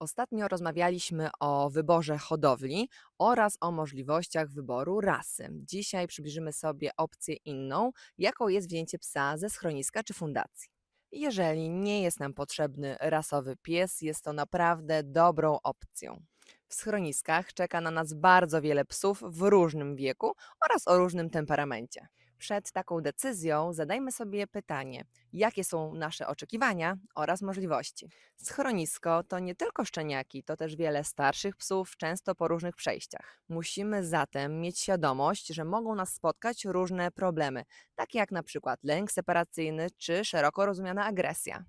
Ostatnio rozmawialiśmy o wyborze hodowli oraz o możliwościach wyboru rasy. Dzisiaj przybliżymy sobie opcję inną, jaką jest wzięcie psa ze schroniska czy fundacji. Jeżeli nie jest nam potrzebny rasowy pies, jest to naprawdę dobrą opcją. W schroniskach czeka na nas bardzo wiele psów w różnym wieku oraz o różnym temperamencie. Przed taką decyzją zadajmy sobie pytanie, jakie są nasze oczekiwania oraz możliwości. Schronisko to nie tylko szczeniaki, to też wiele starszych psów, często po różnych przejściach. Musimy zatem mieć świadomość, że mogą nas spotkać różne problemy, takie jak na przykład lęk separacyjny czy szeroko rozumiana agresja.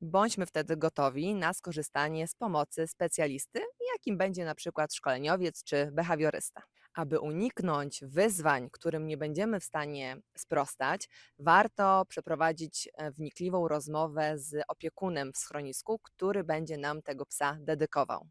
Bądźmy wtedy gotowi na skorzystanie z pomocy specjalisty, jakim będzie na przykład szkoleniowiec czy behawiorysta. Aby uniknąć wyzwań, którym nie będziemy w stanie sprostać, warto przeprowadzić e, wnikliwą rozmowę z opiekunem w schronisku, który będzie nam tego psa dedykował.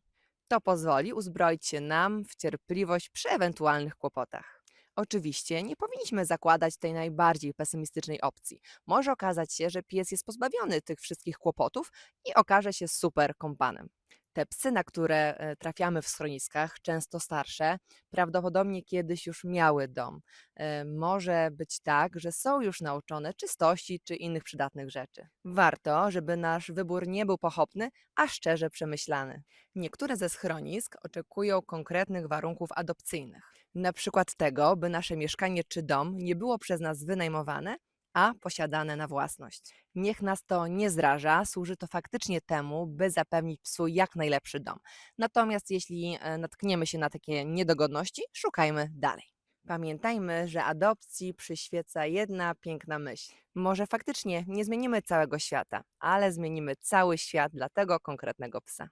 To pozwoli uzbroić się nam w cierpliwość przy ewentualnych kłopotach. Oczywiście nie powinniśmy zakładać tej najbardziej pesymistycznej opcji. Może okazać się, że pies jest pozbawiony tych wszystkich kłopotów i okaże się super kompanem. Te psy, na które e, trafiamy w schroniskach, często starsze, prawdopodobnie kiedyś już miały dom. E, Może być tak, że są już nauczone czystości czy innych przydatnych rzeczy. Warto, żeby nasz wybór nie był pochopny, a szczerze przemyślany. Niektóre ze schronisk oczekują konkretnych warunków adopcyjnych. Na przykład tego, by nasze mieszkanie czy dom nie było przez nas wynajmowane, a posiadane na własność. Niech nas to nie zraża, służy to faktycznie temu, by zapewnić psu jak najlepszy dom. Natomiast jeśli e, natkniemy się na takie niedogodności, szukajmy dalej. Pamiętajmy, że adopcji przyświeca jedna piękna myśl. Może faktycznie nie zmienimy całego świata, ale zmienimy cały świat dla tego konkretnego psa.